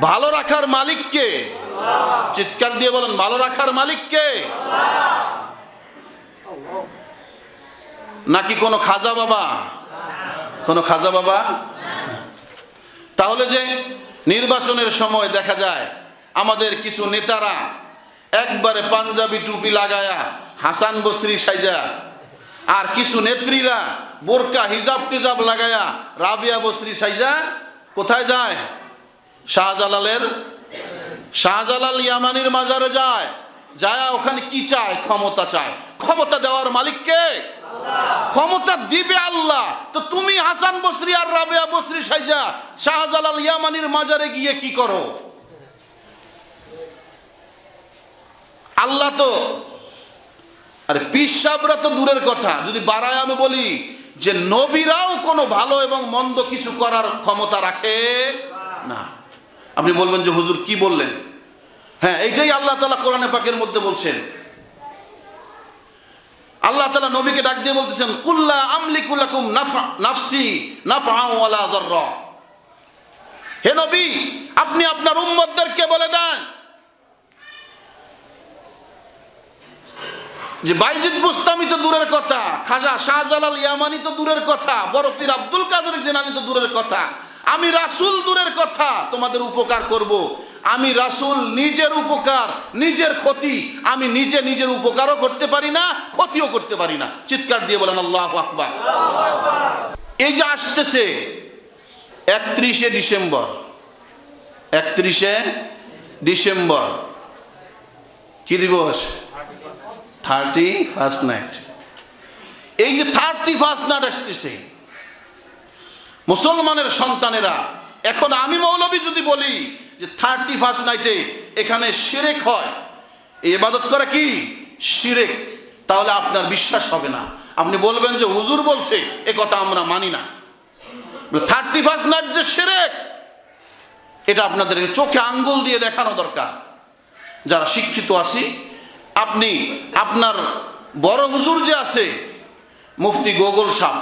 ভালো রাখার মালিক কে? চিৎকার দিয়ে বলেন, ভালো রাখার মালিক কে? নাকি কোনো খাজা বাবা? কোনো খাজা বাবা? তাহলে যে নির্বাচনের সময় দেখা যায়, আমাদের কিছু নেতারা একবারে পাঞ্জাবি টুপি লাগায়া, হাসান বসরি সাইজা আর কিছু নেত্রীরা বোরকা হিজাব টিজাব লাগায়া, রাবিয়া বসরি সাইজা কোথায় যায়? শাহজালালের, শাহজালাল ইয়ামানির মাজারে যায় যায় ওখানে কি চায়? ক্ষমতা চায়। ক্ষমতা দেওয়ার মালিককে ক্ষমতা দিবে আল্লাহ। তো তুমি হাসান বসরি আর রাবেয়া বসরি সাইজা শাহজালাল ইয়ামানির মাজারে গিয়ে কি করো? আল্লাহ তো, আরে পিসাবরা তো দূরের কথা। যদি বাড়ায় আমি বলি যে নবীরাও কোনো ভালো এবং মন্দ কিছু করার ক্ষমতা রাখে না। আপনি বলবেন যে হুজুর কি বললেন? হ্যাঁ এইটাই আল্লাহ তালা কোরআনে পাকের মধ্যে বলছেন। আল্লাহ তালা নবীকে ডাক দিয়ে বলতেছেন, কুল্লা আমলিকুল্লাকুম নাফা নাফসি নাফা হে নবী, আপনি আপনার উম্মতদেরকে বলে দেন যে বাইজিদ বুস্তামি তো দূরের কথা, খাজা শাহজালাল ইয়ামানি তো দূরের কথা, বড় পীর আব্দুল কাদের জেনানি তো দূরের কথা। আমি রাসুল দূরের কথা তোমাদের উপকার করব। আমি রাসুল নিজের উপকার, নিজের ক্ষতি, আমি নিজে নিজের উপকারও করতে পারি না, ক্ষতিও করতে পারি না। চিৎকার দিয়ে বলেন, আল্লাহ আকবার। এই যে আসতেছে, একত্রিশে ডিসেম্বর একত্রিশে ডিসেম্বর। কি দিবস? Thirty first night. এই যে থার্টি ফার্স্ট নাইট আসতেছে মুসলমানের সন্তানেরা, এখন আমি মৌলবী যদি বলি যে থার্টি ফার্স্ট নাইটে এখানে শিরেক হয়, এই ইবাদত করা কি? শিরেক। তাহলে আপনার বিশ্বাস হবে না। আপনি বলবেন যে হুজুর বলছে, এ কথা আমরা মানি না। থার্টি ফার্স্ট নাইট যে শিরেক, এটা আপনাদের চোখে আঙ্গুল দিয়ে দেখানো দরকার। যারা শিক্ষিত আছি, আপনি, আপনার বড় হুজুর যে আছে, মুফতি গোগল সাহ।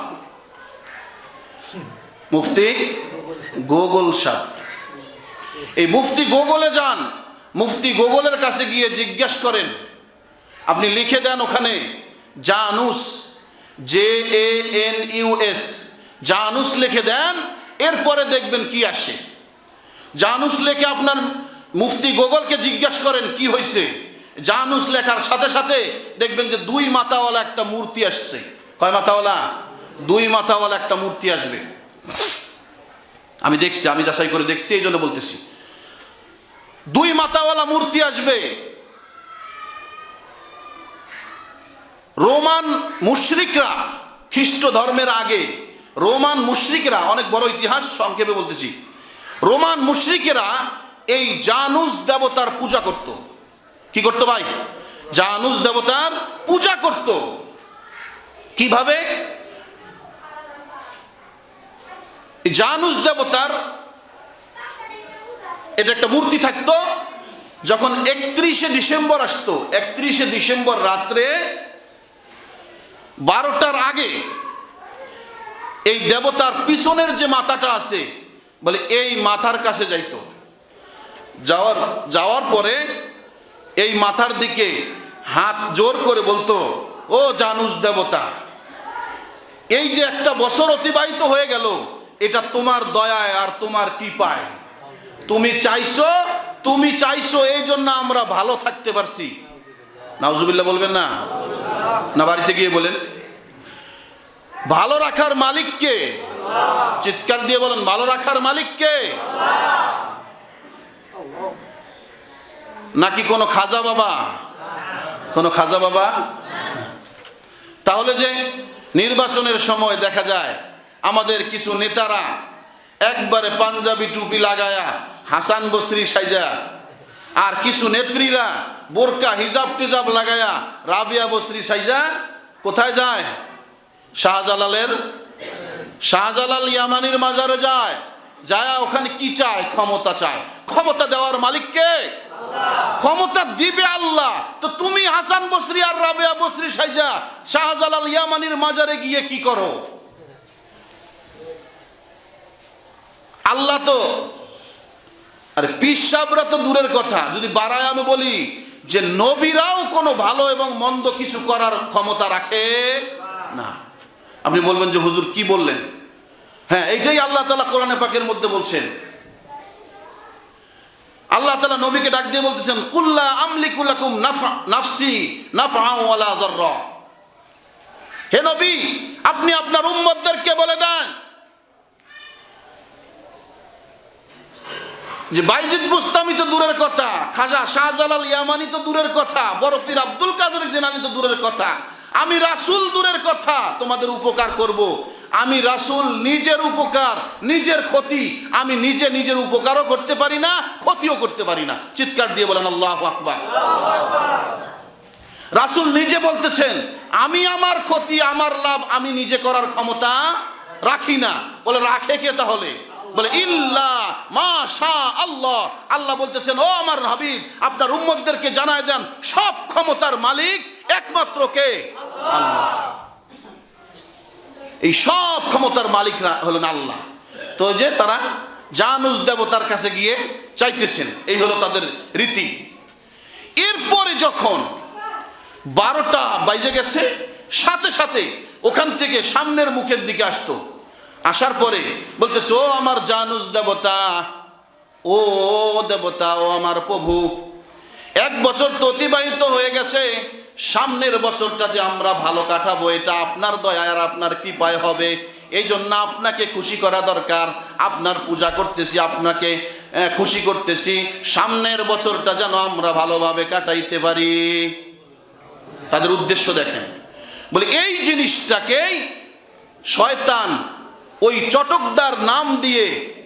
মুফতি গোগল সাহ। এই মুফতি গোগলে যান। মুফতি গোগলের কাছে গিয়ে জিজ্ঞেস করেন, আপনি লিখে দেন ওখানে, Janus, J A N U S, Janus লিখে দেন, এরপরে দেখবেন কি আসে। জানুস লেখে আপনার মুফতি গোগলকে জিজ্ঞেস করেন, কি হয়েছে জানুস লেখার সাথে সাথে দেখবেন যে দুই মাথাওয়ালা একটা মূর্তি আসছে। কয় মাথাওয়ালা দুই মাথাওয়ালা একটা মূর্তি আসবে। আমি দেখছি, আমি যাচাই করে দেখছি, এই জন্য বলতেছি। দুই মাথাওয়ালা মূর্তি আসবে। রোমান মুশরিকরা খ্রিস্ট ধর্মের আগে, রোমান মুশরিকরা, অনেক বড় ইতিহাস, সংক্ষেপে বলতেছি। রোমান মুশরিকেরা এই জানুস দেবতার পূজা করত। কি করতো ভাই? জানুস দেবতার পূজা করত। কীভাবে? জানুস দেবতার এটা একটা মূর্তি থাকতো, যখন একত্রিশে ডিসেম্বর আসতো, একত্রিশে ডিসেম্বর রাত্রে বারোটার আগে এই দেবতার পিছনের যে মাথাটা আছে, বলে এই মাথার কাছে যাইতো। যাওয়ার যাওয়ার পরে এই মাথার দিকে হাত জোর করে বলতো, ও জানুস দেবতা, এই যে একটা বছর অতিবাহিত হয়ে গেল এটা তোমার দয়ায় আর তোমার কৃপায়। তুমি চাইছো তুমি চাইছো, এই জন্য আমরা ভালো থাকতে পারছি। নাউজুবিল্লাহ বলবেন না? না, বাড়িতে গিয়ে বলেন। ভালো রাখার মালিক কে চিৎকার দিয়ে বলেন, ভালো রাখার মালিক কে নাকি কোনো খাজা বাবা? কোনো খাজা বাবা? তাহলে যে নির্বাচনের সময় দেখা যায় আমাদের কিছু নেতারা একবারে পাঞ্জাবি টুপি লাগায়া, হাসান বসরি সাইজা আর কিছু নেত্রীরা বোরকা, হিজাব টিজাব লাগায়া, রাবিয়া বসরি সাইজা কোথায় যায়? শাহজালালের, শাহজালাল ইয়ামানির মাজারে যায়। যায় ওখানে কি চায়? ক্ষমতা চায়। ক্ষমতা দেওয়ার মালিককে ক্ষমতা দিবে আল্লাহ। তো তুমি হাসান বসরি আর রাবেয়া বসরি সাইজা শাহজালাল ইয়ামানির মাজারে গিয়ে কি করো? আল্লাহ তো, আরে পিসাবরা তো দূরের কথা। যদি বাড়ায় আমি বলি যে নবীরাও কোনো ভালো এবং মন্দ কিছু করার ক্ষমতা রাখে না। আপনি বলবেন যে হুজুর কি বললেন? হ্যাঁ এইটাই আল্লাহ তালা কোরআনে পাকের মধ্যে বলছেন। আল্লাহ তালা নবীকে ডাক দিয়ে বলতেছেন, কুল্লা আমলি কুল্লাকুম নাফা নাফসি নাফা হে নবী, আপনি আপনার উম্মতদেরকে বলে দেন যে বাইজিদ বুস্তামি তো দূরের কথা, খাজা শাহজালাল ইয়ামানি তো দূরের কথা, বড় পীর আব্দুল কাদের জেনানি তো দূরের কথা। আমি রাসূল দূরের কথা তোমাদের উপকার করব। আমি রাসূল নিজের উপকার, নিজের ক্ষতি, আমি নিজে নিজের উপকারও করতে পারি না, ক্ষতিও করতে পারি না। চিৎকার দিয়ে বলেন, আল্লাহ আকবার। রাসূল নিজে বলতেছেন, আমি আমার ক্ষতি, আমার লাভ আমি নিজে করার ক্ষমতা রাখি না। বলে, রাখে কে তাহলে? বলে, ইল্লা মা শাহ আল্লাহ আল্লাহ বলতেছেন, ও আমার হাবিব, আপনার উম্মতদেরকে জানায় দেন, সব ক্ষমতার মালিক একমাত্র কে? এই সব ক্ষমতার মালিকরা হলেন আল্লাহ। তো যে তারা জানুস দেবতার কাছে গিয়ে চাইতেছেন, এই হলো তাদের রীতি। এরপরে যখন বারোটা বাইজে গেছে, সাথে সাথে ওখান থেকে সামনের মুখের দিকে আসতো। আসার পরে বলতেছে, ও আমার জানুস দেবতা, ও দেবতা, ও আমার প্রভু, এক বছর তো অতিবাহিত হয়ে গেছে, সামনের বছরটা যে আমরা ভালো কাটাবো, এটা আপনার দয়ায় আর আপনার কৃপায় হবে। এই জন্য আপনাকে খুশি করা দরকার। আপনার পূজা করতেছি, আপনাকে খুশি করতেছি। সামনের বছরটা যেন আমরা ভালোভাবে কাটাইতে পারি। তাদের উদ্দেশ্য দেখেন। বলে, এই জিনিসটাকেই শয়তান ওই চটকদার নাম দিয়ে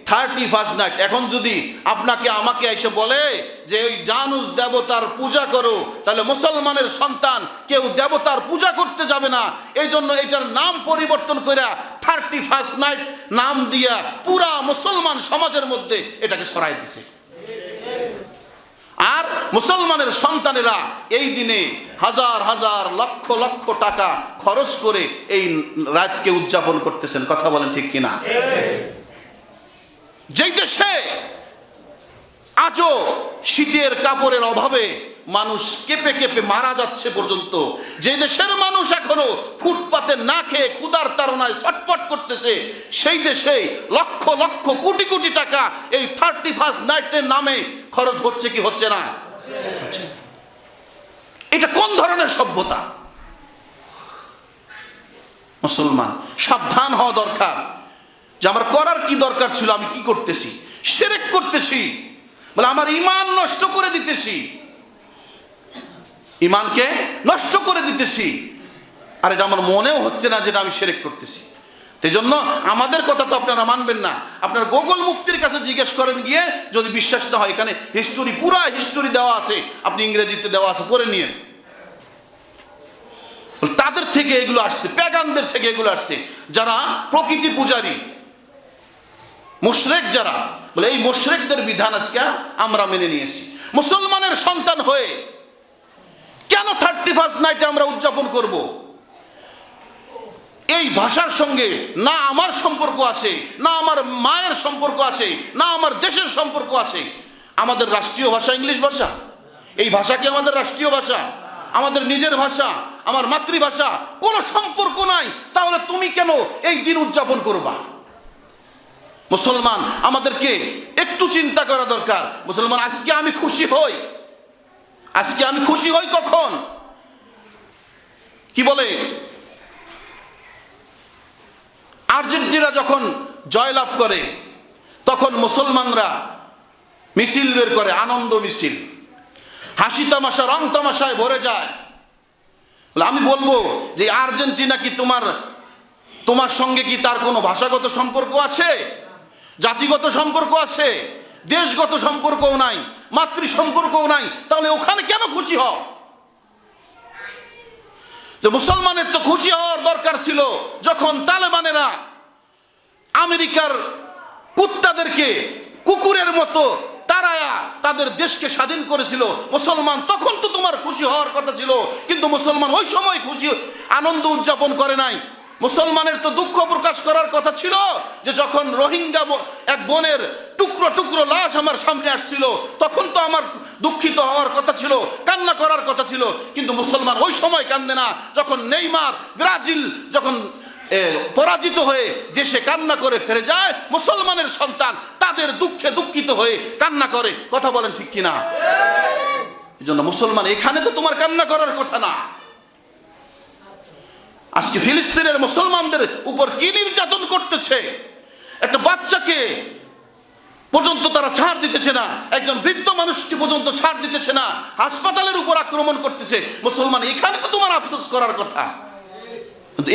থার্টি ফার্স্ট নাইট এখন যদি আপনাকে আমাকে এসে বলে যে ওই জানুস দেবতার পূজা করো, তাহলে মুসলমানের সন্তান কেউ দেবতার পূজা করতে যাবে না। এই জন্য এটার নাম পরিবর্তন করে থার্টি ফার্স্ট নাইট নাম দিয়া পুরা মুসলমান সমাজের মধ্যে এটাকে সরাই দিছে। আর মুসলমানের সন্তানেরা এই দিনে হাজার হাজার লক্ষ লক্ষ টাকা খরচ করে এই রাতকে উদযাপন করতেছেন কথা বলেন ঠিক কিনা যেই দেশে আজও শীতের কাপড়ের অভাবে মানুষ কেঁপে কেঁপে মারা যাচ্ছে পর্যন্ত যে দেশের মানুষ এখনও ফুটপাতে না খেয়ে ক্ষুদার তাড়নায় ছটপট করতেছে, সেই দেশে লক্ষ লক্ষ কোটি কোটি টাকা এই থার্টি ফার্স্ট নাইটের নামে খরচ হচ্ছে কি হচ্ছে না। এটা কোন ধরনের সভ্যতা? মুসলমান, সাবধান হওয়া দরকার। যে আমার করার কি দরকার ছিল, আমি কি করতেছি? সেরেক করতেছি। বলে, আমার ইমান নষ্ট করে দিতেছি। ইমানকে নষ্ট করে দিতেছি। আর এটা আমার মনেও হচ্ছে না যেটা আমি সেরেক করতেছি। সেই জন্য আমাদের কথা তো আপনারা মানবেন না। আপনার গোগল মুফতির কাছে জিজ্ঞেস করেন গিয়ে যদি বিশ্বাস না হয়, এখানে হিস্টোরি পুরা হিস্টোরি দেওয়া আছে। আপনি ইংরেজিতে দেওয়া আছে, পড়ে নিয়ে তাদের থেকে এগুলো আসছে, প্যাগানদের থেকে এগুলো আসছে। যারা প্রকৃতি পূজারী, মুশরেক যারা, বলে এই মুশরেকদের বিধান আজকে আমরা মেনে নিয়েছি। মুসলমানের সন্তান হয়ে কেন থার্টি ফার্স্ট নাইটে আমরা উদযাপন করব? এই ভাষার সঙ্গে না আমার সম্পর্ক আছে, না আমার মায়ের সম্পর্ক আছে, না আমার দেশের সম্পর্ক আছে। আমাদের রাষ্ট্রীয় ভাষা ইংলিশ ভাষা। এই ভাষা কি আমাদের রাষ্ট্রীয় ভাষা? আমাদের নিজের ভাষা, আমার মাতৃভাষা, কোনো সম্পর্ক নাই। তাহলে তুমি কেন এই দিন উদযাপন করবা? মুসলমান, আমাদেরকে একটু চিন্তা করা দরকার। মুসলমান, আজকে আমি খুশি হই। আজকে আমি খুশি হই কখন? কি বলে? আর্জেন্টিনা যখন জয়লাভ করে, তখন মুসলমানরা মিছিল বের করে, আনন্দ মিছিল। হাসি তামাশা, রং তামাশায় ভরে যায়। আমি বলব যে আর্জেন্টিনা কি তোমার তোমার সঙ্গে কি তার কোনো ভাষাগত সম্পর্ক আছে? জাতিগত সম্পর্ক আছে? দেশগত সম্পর্কও নাই? মাতৃ সম্পর্কও নাই? তাহলে ওখানে কেন খুশি হও? যে মুসলমানের তো খুশি হওয়ার দরকার ছিল যখন তালেবানেরা আমেরিকার কুত্তাদেরকে কুকুরের মতো তারায়া তাদের দেশকে স্বাধীন করেছিল। মুসলমান তখন তো তোমার খুশি হওয়ার কথা ছিল, কিন্তু মুসলমান ওই সময় খুশি, আনন্দ উদযাপন করে নাই। মুসলমানের তো দুঃখ প্রকাশ করার কথা ছিল যে যখন রোহিঙ্গা এক বোনের টুকরো টুকরো লাশ আমার সামনে আসছিল, তখন তো আমার দুঃখিত হওয়ার কথা ছিল, কান্না করার কথা ছিল, কিন্তু মুসলমান ওই সময় কান্দে না। যখন নেইমার ব্রাজিল যখন পরাজিত হয়ে দেশে কান্না করে ফিরে যায়, মুসলমানের সন্তান তাদের দুঃখে দুঃখিত হয়ে কান্না করে। কথা বলেন ঠিক কিনা? এই জন্য মুসলমান, এখানে তো তোমার কান্না করার কথা না। আজকে ফিলিস্তিনের মুসলমানদের উপর কি নির্যাতন করতেছে? একটা বাচ্চাকে পর্যন্ত তারা ছাড় দিতেছে না, একজন বৃদ্ধ মানুষকে পর্যন্ত ছাড় দিতেছে না, হাসপাতালের উপর আক্রমণ করতেছে। মুসলমান, এখানে তো তোমার আফসোস করার কথা।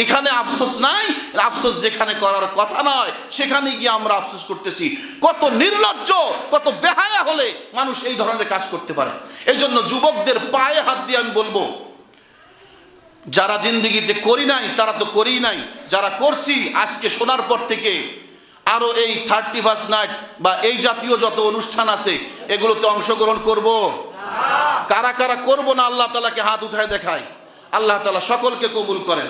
এখানে আফসোস নাই, আফসোস যেখানে করার কথা নয়, সেখানে গিয়ে আমরা আফসোস করতেছি। কত নির্লজ্জ, কত বেহায়া হলে মানুষ এই ধরনের কাজ করতে পারে। এই জন্য যুবকদের পায়ে হাত দিয়ে আমি বলব যারা জিন্দিগিতে করি নাই, তারা তো করি নাই। যারা করছি, আজকে শোনার পর থেকে আরও এই থার্টি ফার্স্ট নাইট বা এই জাতীয় যত অনুষ্ঠান আছে, এগুলোতে অংশগ্রহণ করব। কারা কারা করব না, আল্লাহ তালাকে হাত উঠায় দেখায়। আল্লাহ তালা সকলকে কবুল করেন।